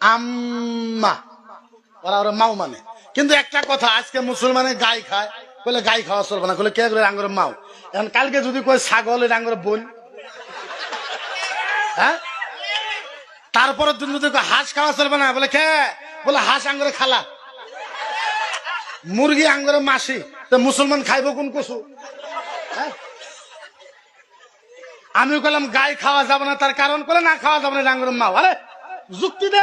আম্মা। ওরা ওরা মাও মানে। কিন্তু একটা কথা, আজকে মুসলমানের গাই খায় বলে গাই খাওয়া চলবে না বলে কে করে আঙ্গুর মাও এখন কালকে যদি কয় ছাগল এটা আঙ্গুর বোন হ্যাঁ? তারপরে তুমি যদি হাঁস খাওয়া চলবে না, বলে কে? বলে হাঁস আঙ্গুরে খালা। মুরগি আঙ্গুরে মাসি, তো মুসলমান খাইব কোন কসু? হ্যাঁ? আমি বললাম গাই খাওয়া যাবে না, তার কারণ করে না খাওয়া যাবে না ডাঙ্গরের মাও আরে যুক্তি দে।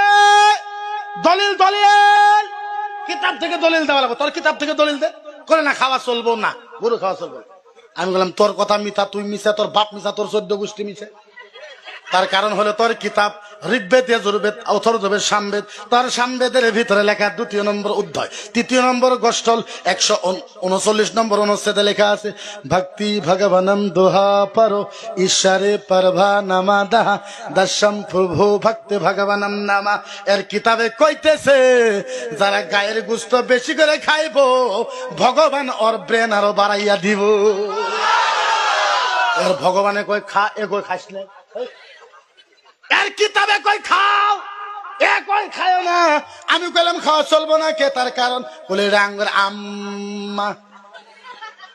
দলিল দলিল। কিতাব থেকে দলিল দেওয়া লাগবে। তোর কিতাব থেকে দলিল দে। করে না, খাওয়া চলবো না। গরু খাওয়া চলবো। আমি বললাম, তোর কথা মিথ্যা, তুই মিশা তোর বাপ মিশা তোর চোদ্দ গোষ্ঠী মিশে তার কারণ হলো তোর কিতাব ঋগ্বেদ, যজুর্বেদ অথর্ববেদ সামবেদ। তোর সামবেদের ভিতরে লেখা দ্বিতীয় নম্বর অধ্যায়। তৃতীয় নম্বর গোষ্ঠল, একশো উনচল্লিশ নম্বর অনুচ্ছেদে লেখা আছে, ভক্তি ভগবানম দোহা পারো, ঈশ্বরে পরভা নামা দাহা দশম প্রভু ভক্তি ভগবানম নামা। এর কিতাবে কইতেছে, যারা গায়ের গুস্ত বেশি করে খাইবো, ভগবান ওর ব্রেন আরও বাড়াইয়া দিব। এর ভগবানে কই খা, এ না এর কিতাবে কই খাও? এ কই খায় না? আমি কইলাম, খাওয়া চলবো না কে? তার কারণ বলে রাঙ্গর আম্মা।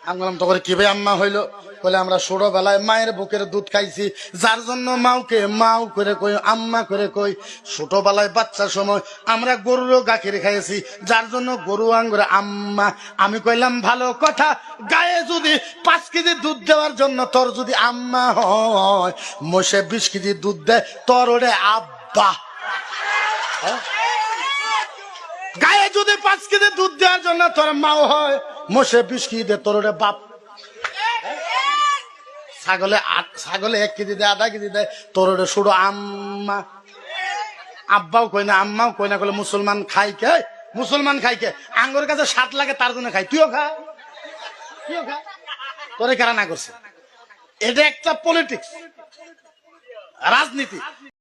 আমি বললাম তো করে কি ভাই আম্মা হইল? বলে, আমরা ছোটবেলায় মায়ের বুকের দুধ খাইছি। যার জন্য মাওকে মাও করে কই, আম্মা করে কই। ছোটবেলায় বাচ্চার সময় আমরা গরুরও গাখির খাইছি যার জন্য গরু আঙ্গুরে, আম্মা, আমি কইলাম, ভালো কথা। গায়ে যদি পাঁচ কেজি দুধ দেওয়ার জন্য তোর যদি আম্মা হয় মোষে বিশ কেজি দুধ দেয়, তোর ওরে আব্বা। হ্যাঁ? গায়ে যদি পাঁচ কেজি দুধ দেওয়ার জন্য তোর মাও হয়, মোষে কেজি দে, তোর বাপ। ছাগলে ছাগলে এক কেজি দেয়, আধা কেজি দেয়, তোর শুধু আম্মা। আব্বাও কই না, আম্মাও কই না কলে মুসলমান খাই কে? মুসলমান খাই কে? আঙ্গুর কাছে সাত লাগে, তার জন্য খাই তুইও খা। তুইও খা। তোরে কারা না করছে? এটা একটা পলিটিক্স রাজনীতি।